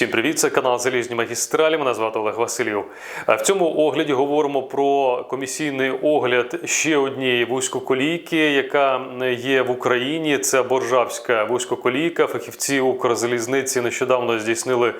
Всім привіт, це канал Залізні магістралі. Мене звати Олег Васильєв. Е, В цьому огляді говоримо про комісійний огляд ще однієї вузькоколійки, яка є в Україні. Це Боржавська вузькоколійка. Фахівці Укрзалізниці нещодавно здійснили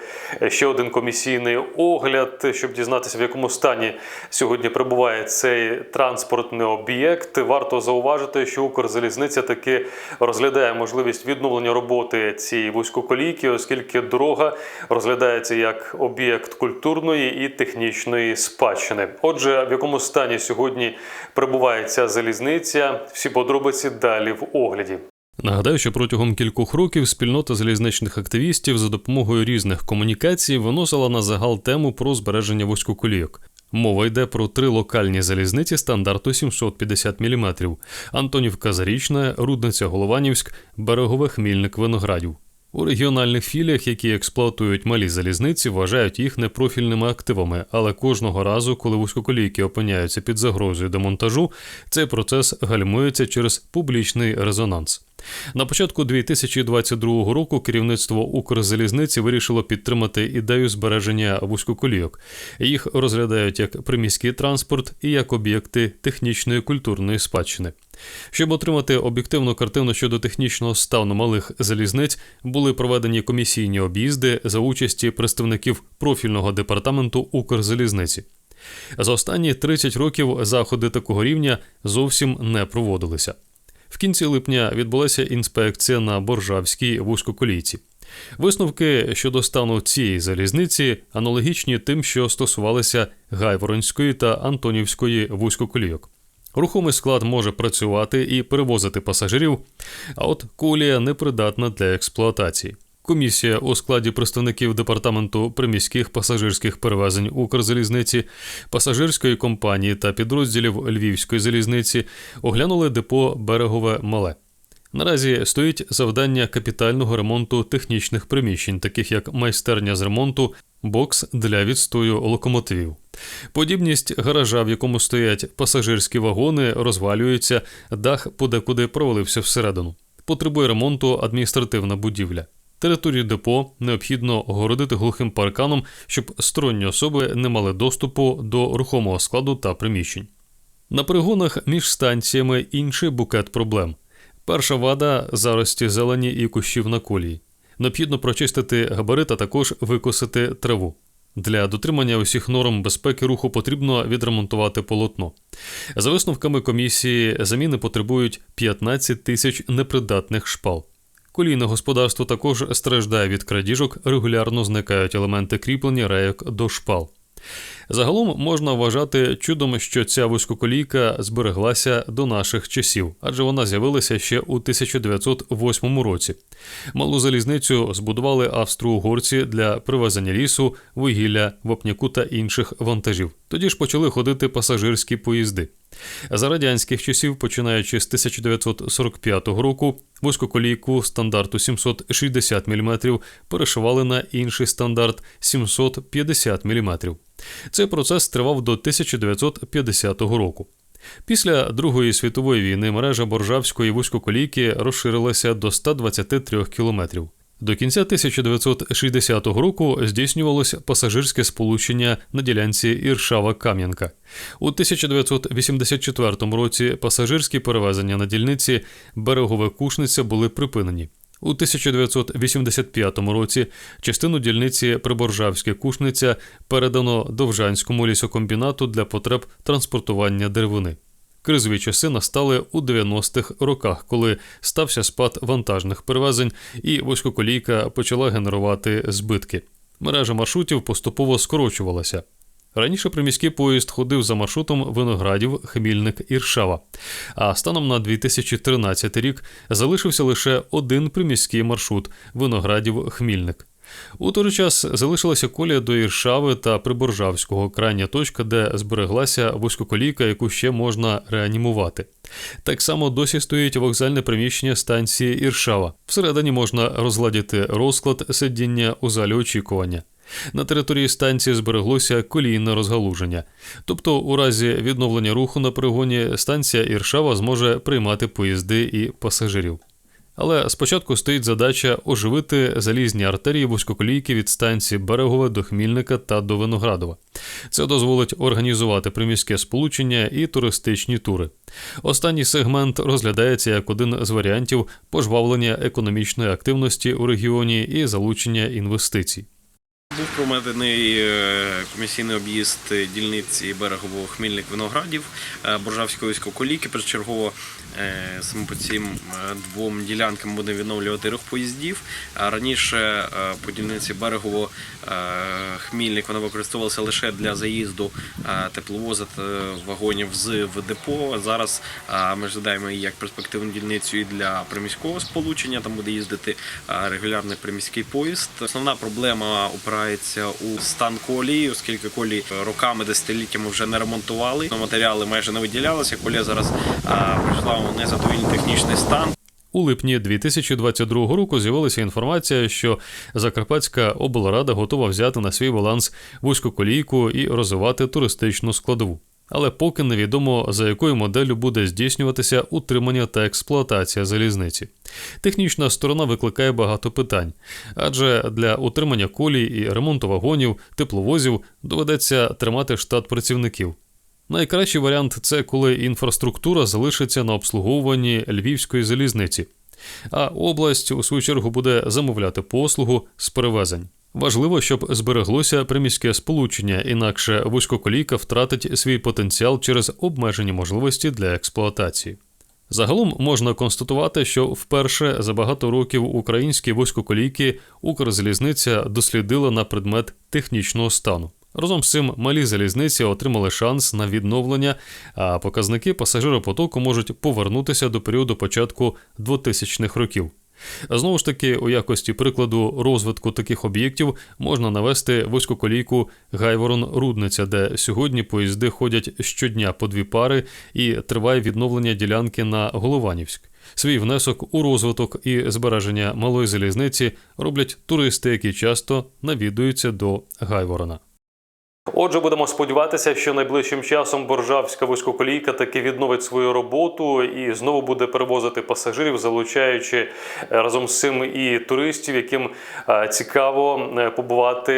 ще один комісійний огляд, щоб дізнатися, в якому стані сьогодні перебуває цей транспортний об'єкт. Варто зауважити, що Укрзалізниця таки розглядає можливість відновлення роботи цієї вузькоколійки, оскільки дорога розглядається як об'єкт культурної і технічної спадщини. Отже, в якому стані сьогодні перебуває ця залізниця? Всі подробиці далі в огляді. Нагадаю, що протягом кількох років спільнота залізничних активістів за допомогою різних комунікацій виносила на загал тему про збереження вузькоколійок. Мова йде про три локальні залізниці стандарту 750 мм: Антонівка Зарічна, Рудниця Голованівськ, Берегове Хмільник Виноградів. У регіональних філіях, які експлуатують малі залізниці, вважають їх непрофільними активами, але кожного разу, коли вузькоколійки опиняються під загрозою демонтажу, цей процес гальмується через публічний резонанс. На початку 2022 року керівництво Укрзалізниці вирішило підтримати ідею збереження вузькоколійок. Їх розглядають як приміський транспорт і як об'єкти технічної культурної спадщини. Щоб отримати об'єктивну картину щодо технічного стану малих залізниць, були проведені комісійні об'їзди за участі представників профільного департаменту Укрзалізниці. За останні 30 років заходи такого рівня зовсім не проводилися. В кінці липня відбулася інспекція на Боржавській вузькоколійці. Висновки щодо стану цієї залізниці аналогічні тим, що стосувалися Гайворонської та Антонівської вузькоколійок. Рухомий склад може працювати і перевозити пасажирів, а от колія непридатна для експлуатації. Комісія у складі представників департаменту приміських пасажирських перевезень Укрзалізниці, пасажирської компанії та підрозділів Львівської залізниці оглянули депо Берегове Мале. Наразі стоїть завдання капітального ремонту технічних приміщень, таких як майстерня з ремонту, бокс для відстою локомотивів. Подібність гаража, в якому стоять пасажирські вагони, розвалюється, дах подекуди провалився всередину. Потребує ремонту адміністративна будівля. Територію депо необхідно огородити глухим парканом, щоб сторонні особи не мали доступу до рухомого складу та приміщень. На перегонах між станціями інший букет проблем. Перша вада зарості зелені і кущів на колії. Необхідно прочистити габарит, а також викосити траву. Для дотримання усіх норм безпеки руху потрібно відремонтувати полотно. За висновками комісії, заміни потребують 15 тисяч непридатних шпал. Колійне господарство також страждає від крадіжок, регулярно зникають елементи кріплення рейок до шпал. Загалом можна вважати чудом, що ця вузькоколійка збереглася до наших часів, адже вона з'явилася ще у 1908 році. Малу залізницю збудували австро-угорці для привезення лісу, вугілля, вапняку та інших вантажів. Тоді ж почали ходити пасажирські поїзди. За радянських часів, починаючи з 1945 року, вузькоколійку стандарту 760 мм перешивали на інший стандарт 750 мм. Цей процес тривав до 1950 року. Після Другої світової війни мережа Боржавської вузькоколійки розширилася до 123 кілометрів. До кінця 1960 року здійснювалося пасажирське сполучення на ділянці Іршава-Кам'янка. У 1984 році пасажирські перевезення на дільниці Берегове Кушниця були припинені. У 1985 році частину дільниці Приборжавське Кушниця передано Довжанському лісокомбінату для потреб транспортування деревини. Кризові часи настали у 90-х роках, коли стався спад вантажних перевезень, і вузькоколійка почала генерувати збитки. Мережа маршрутів поступово скорочувалася. Раніше приміський поїзд ходив за маршрутом Виноградів, Хмільник Іршава. А станом на 2013 рік залишився лише один приміський маршрут Виноградів Хмільник. У той час залишилася колія до Іршави та Приборжавського, крайня точка, де збереглася вузькоколійка, яку ще можна реанімувати. Так само досі стоїть вокзальне приміщення станції Іршава. Всередині можна розгладіти розклад сидіння у залі очікування. На території станції збереглося колійне розгалуження. Тобто, у разі відновлення руху на перегоні станція Іршава зможе приймати поїзди і пасажирів. Але спочатку стоїть задача оживити залізні артерії вузькоколійки від станції Берегове до Хмільника та до Виноградова. Це дозволить організувати приміське сполучення і туристичні тури. Останній сегмент розглядається як один з варіантів пожвавлення економічної активності у регіоні і залучення інвестицій. Був проведений е, комісійний об'їзд дільниці берегового Хмільник Виноградів е, Боржавської колійки. Першочергово е, саме по цим двом ділянкам буде відновлювати рух поїздів. Раніше по дільниці берегово Хмільник вона використовувалася лише для заїзду тепловоза та вагонів з в. Зараз ми розглядаємо її як перспективну дільницю і для приміського сполучення. Там буде їздити регулярний приміський поїзд. Основна проблема опирається у стан колії, оскільки колії роками, десятиліттями вже не ремонтували. Матеріали майже не виділялися. Колія зараз прийшла у незадовільний технічний стан. У липні 2022 року з'явилася інформація, що Закарпатська облрада готова взяти на свій баланс вузькоколійку і розвивати туристичну складову. Але поки невідомо за якою моделлю буде здійснюватися утримання та експлуатація залізниці. Технічна сторона викликає багато питань, адже для утримання колій і ремонту вагонів, тепловозів доведеться тримати штат працівників. Найкращий варіант це коли інфраструктура залишиться на обслуговуванні львівської залізниці, а область у свою чергу буде замовляти послугу з перевезень. Важливо, щоб збереглося приміське сполучення, інакше вузькоколійка втратить свій потенціал через обмежені можливості для експлуатації. Загалом можна констатувати, що вперше за багато років українські вузькоколійки Укрзалізниця дослідила на предмет технічного стану. Разом з цим малі залізниці отримали шанс на відновлення, а показники пасажиропотоку можуть повернутися до періоду початку 2000-х років. Знову ж таки, у якості прикладу розвитку таких об'єктів можна навести вузькоколійку Гайворон-Рудниця, де сьогодні поїзди ходять щодня по дві пари і триває відновлення ділянки на Голованівськ. Свій внесок у розвиток і збереження малої залізниці роблять туристи, які часто навідуються до Гайворона. Отже, будемо сподіватися, що найближчим часом боржавська вузькоколійка таки відновить свою роботу і знову буде перевозити пасажирів, залучаючи е, разом з цим і туристів, яким е, цікаво е, побувати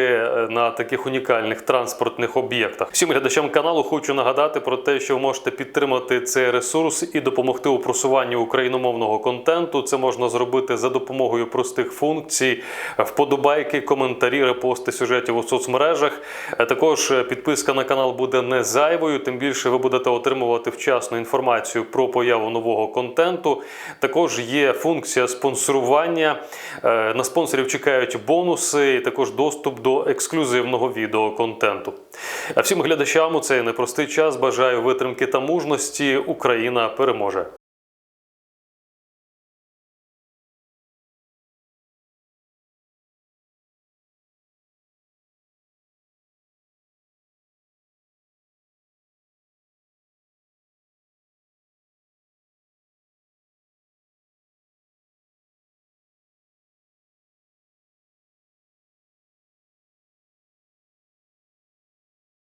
на таких унікальних транспортних об'єктах. Всім глядачам каналу хочу нагадати про те, що ви можете підтримати цей ресурс і допомогти у просуванні україномовного контенту. Це можна зробити за допомогою простих функцій, вподобайки, коментарі, репости сюжетів у соцмережах. Також е, підписка на канал буде не зайвою, тим більше ви будете отримувати вчасну інформацію про появу нового контенту. Також є функція спонсорування. Е, На спонсорів чекають бонуси і також доступ до ексклюзивного відеоконтенту. А всім глядачам у цей непростий час бажаю витримки та мужності. Україна переможе!